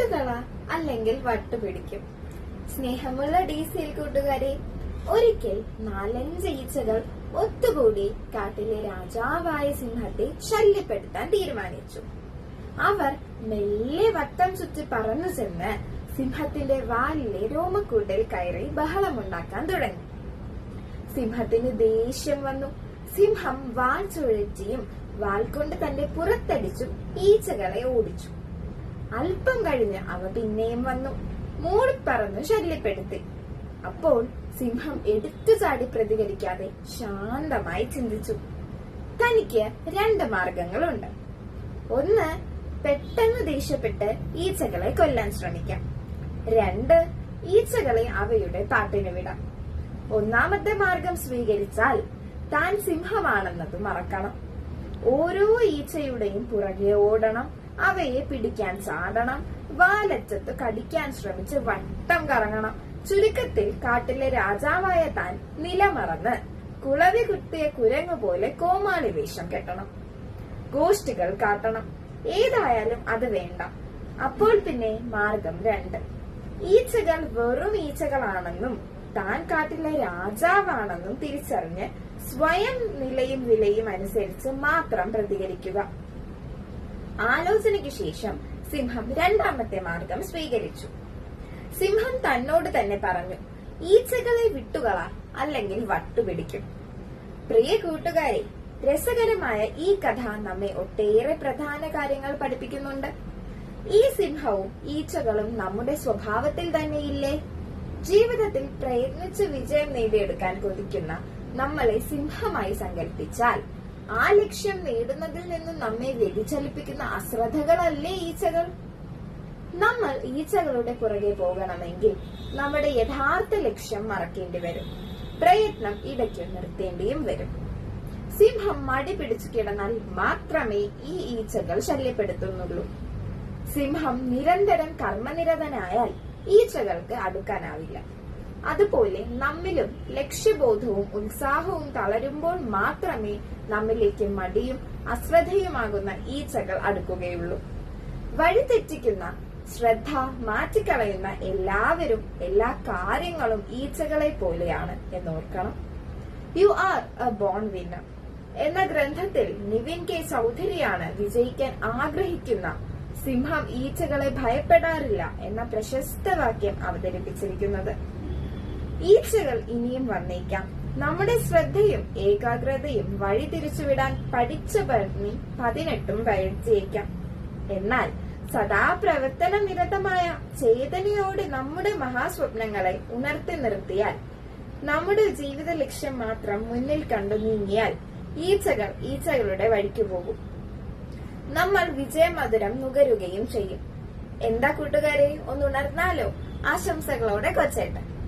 വിട്ടുകള അല്ലെങ്കിൽ വട്ടുപിടിക്കും സ്നേഹമുള്ള ഡി സിയിൽ കൂട്ടുകാരെ ഒരിക്കൽ നാലഞ്ച് ഈച്ചകൾ ഒത്തുകൂടി കാട്ടിലെ രാജാവായ സിംഹത്തെ ശല്യപ്പെടുത്താൻ തീരുമാനിച്ചു. അവർ മെല്ലെ വട്ടം ചുറ്റി പറന്നു ചെന്ന് സിംഹത്തിന്റെ വാലിലെ രോമക്കൂട്ടിൽ കയറി ബഹളമുണ്ടാക്കാൻ തുടങ്ങി. സിംഹത്തിന് ദേഷ്യം വന്നു. സിംഹം വാൽ ചുഴറ്റിയും വാൽ കൊണ്ട് തന്റെ പുറത്തടിച്ചും ഈച്ചകളെ ഓടിച്ചു. അല്പം കഴിഞ്ഞ് അവ പിന്നെയും വന്നു. മൂളിപ്പറന്ന് ശല്യപ്പെടുത്തി. അപ്പോൾ സിംഹം എടുത്തു ചാടി പ്രതികരിക്കാതെ ശാന്തമായി ചിന്തിച്ചു. തനിക്ക് രണ്ട് മാർഗങ്ങളുണ്ട്. ഒന്ന് പെട്ടെന്ന് ദേഷ്യപ്പെട്ട് ഈച്ചകളെ കൊല്ലാൻ ശ്രമിക്കാം. രണ്ട് ഈച്ചകളെ അവയുടെ പാട്ടിന് വിടാം. ഒന്നാമത്തെ മാർഗം സ്വീകരിച്ചാൽ താൻ സിംഹമാണെന്നത് മറക്കണം. ഓരോ ഈച്ചയുടെയും പുറകെ ഓടണം. അവയെ പിടിക്കാൻ ചാടണം. വാലറ്റത്ത് കടിക്കാൻ ശ്രമിച്ച് വട്ടം കറങ്ങണം. ചുരുക്കത്തിൽ കാട്ടിലെ രാജാവായ താൻ നിലമറന്ന് കുളവി കുത്തിയ കുരങ്ങു പോലെ കോമാളി വേഷം കെട്ടണം. ഗോഷ്ഠികൾ കാട്ടണം. ഏതായാലും അത് വേണ്ട. അപ്പോൾ പിന്നെ മാർഗം രണ്ട്. ഈച്ചകൾ വെറും ഈച്ചകളാണെന്നും താൻ കാട്ടിലെ രാജാവാണെന്നും തിരിച്ചറിഞ്ഞ് സ്വയം നിലയും വിലയും അനുസരിച്ച് മാത്രം പ്രതികരിക്കുക. ആലോചനയ്ക്ക് ശേഷം സിംഹം രണ്ടാമത്തെ മാർഗം സ്വീകരിച്ചു. സിംഹം തന്നോട് തന്നെ പറഞ്ഞു ഈച്ചകളെ വിട്ടുകള അല്ലെങ്കിൽ വട്ടുപിടിക്കും. പ്രിയ കൂട്ടുകാരെ രസകരമായ ഈ കഥ നമ്മെ ഒട്ടേറെ പ്രധാന കാര്യങ്ങൾ പഠിപ്പിക്കുന്നുണ്ട്. ഈ സിംഹവും ഈച്ചകളും നമ്മുടെ സ്വഭാവത്തിൽ തന്നെയില്ലേ? ജീവിതത്തിൽ പ്രയത്നിച്ച് വിജയം നേടിയെടുക്കാൻ കൊതിക്കുന്ന നമ്മളെ സിംഹമായി സങ്കല്പിച്ചാൽ ആ ലക്ഷ്യം നേടുന്നതിൽ നിന്ന് നമ്മെ വ്യതിചലിപ്പിക്കുന്ന അശ്രദ്ധകളല്ലേ ഈച്ചകൾ? നമ്മൾ ഈച്ചകളുടെ പുറകെ പോകണമെങ്കിൽ നമ്മുടെ യഥാർത്ഥ ലക്ഷ്യം മറക്കേണ്ടി വരും. പ്രയത്നം ഇടയ്ക്ക് നിർത്തേണ്ടിയും വരും. സിംഹം മടി പിടിച്ചു കിടന്നാൽ മാത്രമേ ഈ ഈച്ചകൾ ശല്യപ്പെടുത്തുന്നുള്ളൂ. സിംഹം നിരന്തരം കർമ്മനിരതനായാൽ ഈച്ചകൾക്ക് അടുക്കാനാവില്ല. അതുപോലെ നമ്മിലും ലക്ഷ്യബോധവും ഉത്സാഹവും തളരുമ്പോൾ മാത്രമേ നമ്മിലേക്ക് മടിയും അശ്രദ്ധയുമാകുന്ന ഈച്ചകൾ അടുക്കുകയുള്ളൂ. വഴിതെറ്റിക്കുന്ന ശ്രദ്ധ മാറ്റിക്കളയുന്ന എല്ലാവരും എല്ലാ കാര്യങ്ങളും ഈച്ചകളെ പോലെയാണ് എന്നോർക്കണം you are a born winner എന്ന ഗ്രന്ഥത്തിൽ നിവിൻ കെ ചൗധരിയാണ് വിജയിക്കാൻ ആഗ്രഹിക്കുന്ന സിംഹം ഈച്ചകളെ ഭയപ്പെടാറില്ല എന്ന പ്രശസ്ത വാക്യം അവതരിപ്പിച്ചിരിക്കുന്നത്. ഈച്ചകൾ ഇനിയും വന്നേക്കാം. നമ്മുടെ ശ്രദ്ധയും ഏകാഗ്രതയും വഴി തിരിച്ചുവിടാൻ പഠിച്ച ഭരണി പതിനെട്ടും കഴിച്ചേക്കാം എന്നാൽ സദാ പ്രവർത്തന നിരതമായ ചേതനയോട് നമ്മുടെ മഹാസ്വപ്നങ്ങളെ ഉണർത്തി നിർത്തിയാൽ നമ്മുടെ ജീവിത ലക്ഷ്യം മാത്രം മുന്നിൽ കണ്ടു നീങ്ങിയാൽ ഈച്ചകൾ ഈച്ചകളുടെ വഴിക്ക് പോകും. നമ്മൾ വിജയമധുരം നുകരുകയും ചെയ്യും. എന്താ കൂട്ടുകാരെ? ഒന്ന് ഉണർന്നാലോ? ആശംസകളോടെ കൊച്ചേട്ടൻ.